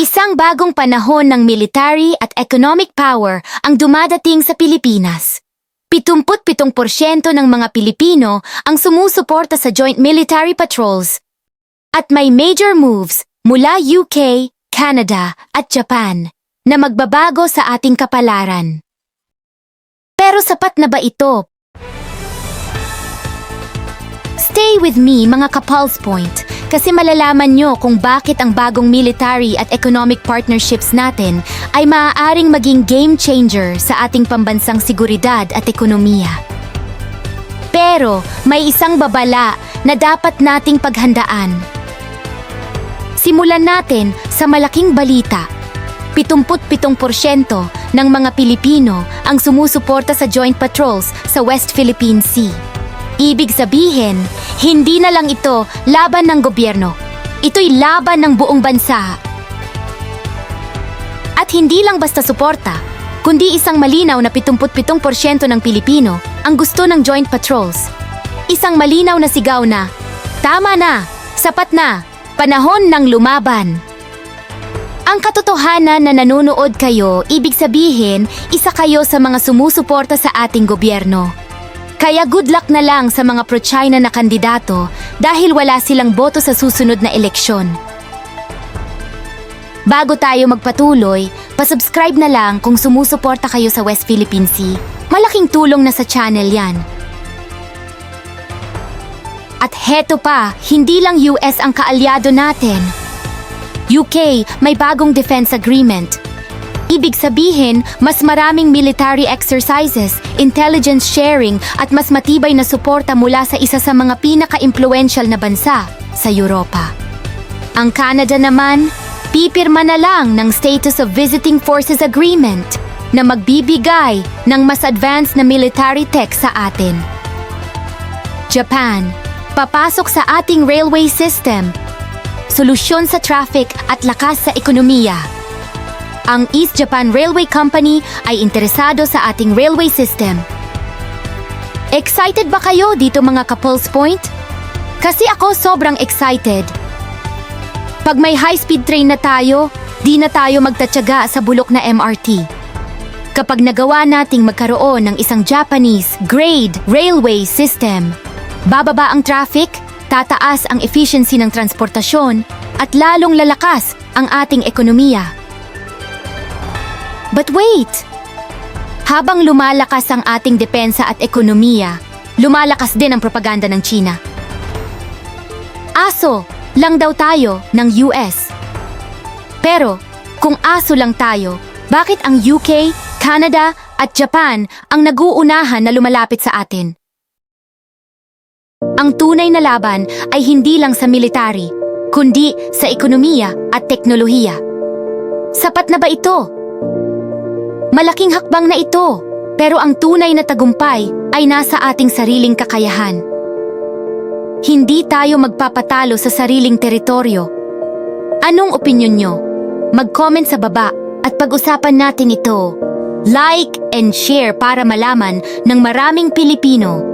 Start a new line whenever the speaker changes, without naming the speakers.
Isang bagong panahon ng military at economic power ang dumadating sa Pilipinas. 77% ng mga Pilipino ang sumusuporta sa Joint Military Patrols. At may major moves mula UK, Canada at Japan na magbabago sa ating kapalaran. Pero sapat na ba ito Stay with me mga ka-Pulse Point kasi malalaman nyo kung bakit ang bagong military at economic partnerships natin ay maaaring maging game changer sa ating pambansang seguridad at ekonomiya. Pero may isang babala na dapat nating paghandaan. Simulan natin sa malaking balita. 77% ng mga Pilipino ang sumusuporta sa joint patrols sa West Philippine Sea. Ibig sabihin, hindi na lang ito laban ng gobyerno. Ito'y laban ng buong bansa. At hindi lang basta suporta, kundi isang malinaw na 77% ng Pilipino ang gusto ng joint patrols. Isang malinaw na sigaw na, Tama na! Sapat na! Panahon ng lumaban! Ang katotohanan na nanonood kayo, ibig sabihin, isa kayo sa mga sumusuporta sa ating gobyerno. Kaya good luck na lang sa mga pro-China na kandidato dahil wala silang boto sa susunod na eleksyon. Bago tayo magpatuloy, pasubscribe na lang kung sumusuporta kayo sa West Philippine Sea. Malaking tulong na sa channel yan. At heto pa, hindi lang US ang kaalyado natin. UK may bagong defense agreement Ibig sabihin, mas maraming military exercises, intelligence sharing at mas matibay na suporta mula sa isa sa mga pinaka-impluential na bansa sa Europa. Ang Canada naman, pipirma na lang ng Status of Visiting Forces Agreement na magbibigay ng mas advanced na military tech sa atin. Japan, papasok sa ating railway system, solusyon sa traffic at lakas sa ekonomiya. Ang East Japan Railway Company ay interesado sa ating railway system. Excited ba kayo dito mga ka-Pulse Point? Kasi ako sobrang excited. Pag may high-speed train na tayo, di na tayo magtatyaga sa bulok na MRT. Kapag nagawa nating magkaroon ng isang Japanese grade railway system, bababa ang traffic, tataas ang efficiency ng transportasyon, at lalong lalakas ang ating ekonomiya. But wait! Habang lumalakas ang ating depensa at ekonomiya, lumalakas din ang propaganda ng China. Aso lang daw tayo ng US. Pero kung aso lang tayo, bakit ang UK, Canada at Japan ang naguunahan na lumalapit sa atin? Ang tunay na laban ay hindi lang sa military, kundi sa ekonomiya at teknolohiya. Sapat na ba ito? Malaking hakbang na ito, pero ang tunay na tagumpay ay nasa ating sariling kakayahan. Hindi tayo magpapatalo sa sariling teritoryo. Anong opinyon nyo? Mag-comment sa baba at pag-usapan natin ito. Like and share para malaman ng maraming Pilipino